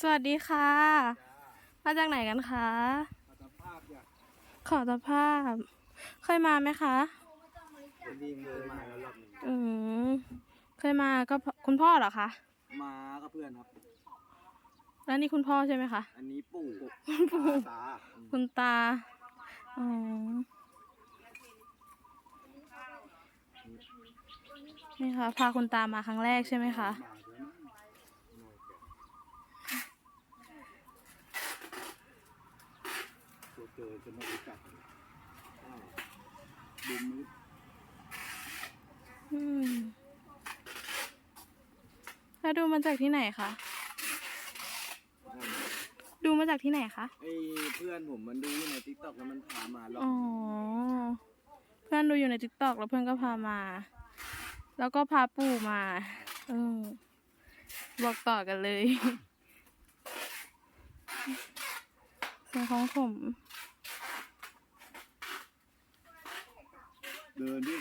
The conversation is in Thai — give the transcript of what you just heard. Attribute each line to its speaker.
Speaker 1: สวัสดีค่ะ มาจากไหนกันคะ
Speaker 2: สภาพอย่าง
Speaker 1: ขอสภาพ เคยมาไหมคะ
Speaker 2: เป็นดีเดินมาแล้วรอบหนึ่ง
Speaker 1: อืมเคยมาก็พคุณพ่อเหรอคะ
Speaker 2: มากับเพื่อนครับ
Speaker 1: แล้วนี่คุณพ่อใช่ไหมคะ
Speaker 2: อันนี้ปู่
Speaker 1: ปู่
Speaker 2: ตา
Speaker 1: คุณตา อ๋อ นี่ค่ะ พาคุณตามาครั้งแรกใช่ไหมคะ
Speaker 2: มาด้วยนะ ตัวเจอจะไม่รู้จักอ้าวดูมืด
Speaker 1: อืมแล้วดูมาจากที่ไหนคะ ดูมาจากที่ไหนคะ
Speaker 2: ไอ้เพื่อนผมมันดูในทิกตอกแล้วมันพามารอบ
Speaker 1: อ๋อ เพื่อนดูอยู่ในทิกตอกแล้วเพื่อนก็พามา แล้วก็พาปู่มาเออบอกต่อกันเลย ส่วนของผม
Speaker 2: เดินดิ